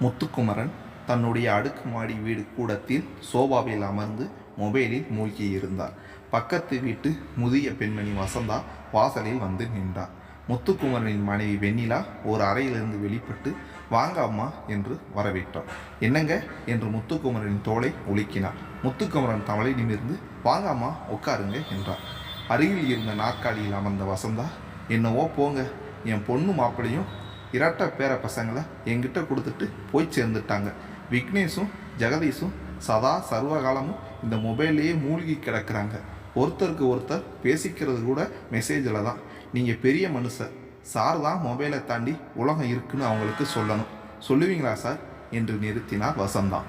முத்துக்குமரன் தன்னுடைய அடுக்குமாடி வீடு கூடத்தில் சோபாவில் அமர்ந்து மொபைலில் மூழ்கியிருந்தார். பக்கத்து வீட்டு முதிய பெண்மணி வசந்தா வாசலில் வந்து நின்றார். முத்துக்குமரனின் மனைவி வெண்ணிலா ஒரு அறையிலிருந்து வெளிப்பட்டு வாங்க அம்மா என்று வரவேற்றார். என்னங்க? என்று முத்துக்குமரனின் தோலை உலுக்கினார். முத்துக்குமரன் தவளை நிமிர்ந்து வாங்க அம்மா உட்காருங்க என்றார். அருகில் இருந்த நாற்காலியில் அமர்ந்த வசந்தா என்னவோ போங்க என் பொண்ணு மாப்பிளையும் இரட்ட பேர பசங்களை என்கிட்ட கொடுத்துட்டு போய் சேர்ந்துட்டாங்க. விக்னேஷும் ஜெகதீஷும் சதா சர்வகாலமும் இந்த மொபைல்லையே மூழ்கி கிடக்குறாங்க. ஒருத்தருக்கு ஒருத்தர் பேசிக்கிறது கூட மெசேஜில் தான். நீங்கள் பெரிய மனுஷர். சார் தான் மொபைலை தாண்டி உலகம் இருக்குன்னு அவங்களுக்கு சொல்லணும். சொல்லுவீங்களா சார்? என்று நிறுத்தினார் வசந்தா.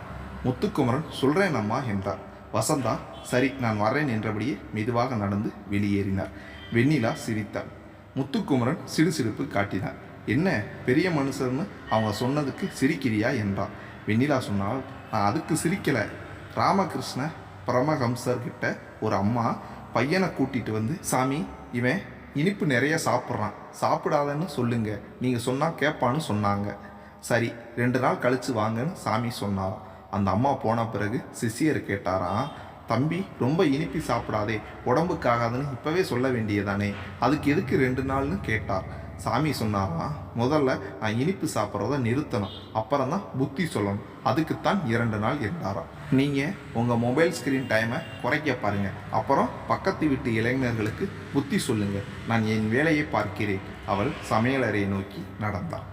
முத்துக்குமரன் சொல்கிறேனம்மா என்றார். வசந்தா சரி நான் வரேன் என்றபடியே மெதுவாக நடந்து வெளியேறினார். வெண்ணிலா சிரித்தார் முத்துக்குமரன் சிடுசிடுப்பு காட்டினார். என்ன பெரிய மனுஷர்னு அவங்க சொன்னதுக்கு சிரிக்கிறியா என்றான் வெண்ணிலா சொன்னால் நான் அதுக்கு சிரிக்கலை. ராமகிருஷ்ண பரமஹம்சர்கிட்ட ஒரு அம்மா பையனை கூட்டிகிட்டு வந்து சாமி இவன் இனிப்பு நிறைய சாப்பிட்றான். சாப்பிடாதன்னு சொல்லுங்க. நீங்கள் சொன்னால் கேட்பான்னு சொன்னாங்க. சரி ரெண்டு நாள் கழித்து வாங்கன்னு சாமி சொன்னாராம் அந்த அம்மா போன பிறகு சிஷியர் கேட்டாராம் தம்பி ரொம்ப இனிப்பி சாப்பிடாதே. உடம்புக்காகாதுன்னு இப்போவே சொல்ல வேண்டியதானே. அதுக்கு எதுக்கு ரெண்டு நாள்னு கேட்டார் சாமி சொன்னாராம் முதல்ல நான் இனிப்பு சாப்பிட்றத நிறுத்தணும். அப்புறம் தான் புத்தி சொல்லணும். அதுக்குத்தான் இரண்டு நாள் இருந்தாராம் நீங்கள் உங்கள் மொபைல் ஸ்க்ரீன் டைமை குறைக்க பாருங்கள் அப்புறம் பக்கத்து வீட்டு இளைஞர்களுக்கு புத்தி சொல்லுங்கள் நான் என் வேலையை பார்க்கிறேன். அவள் சமையலறையை நோக்கி நடந்தாள்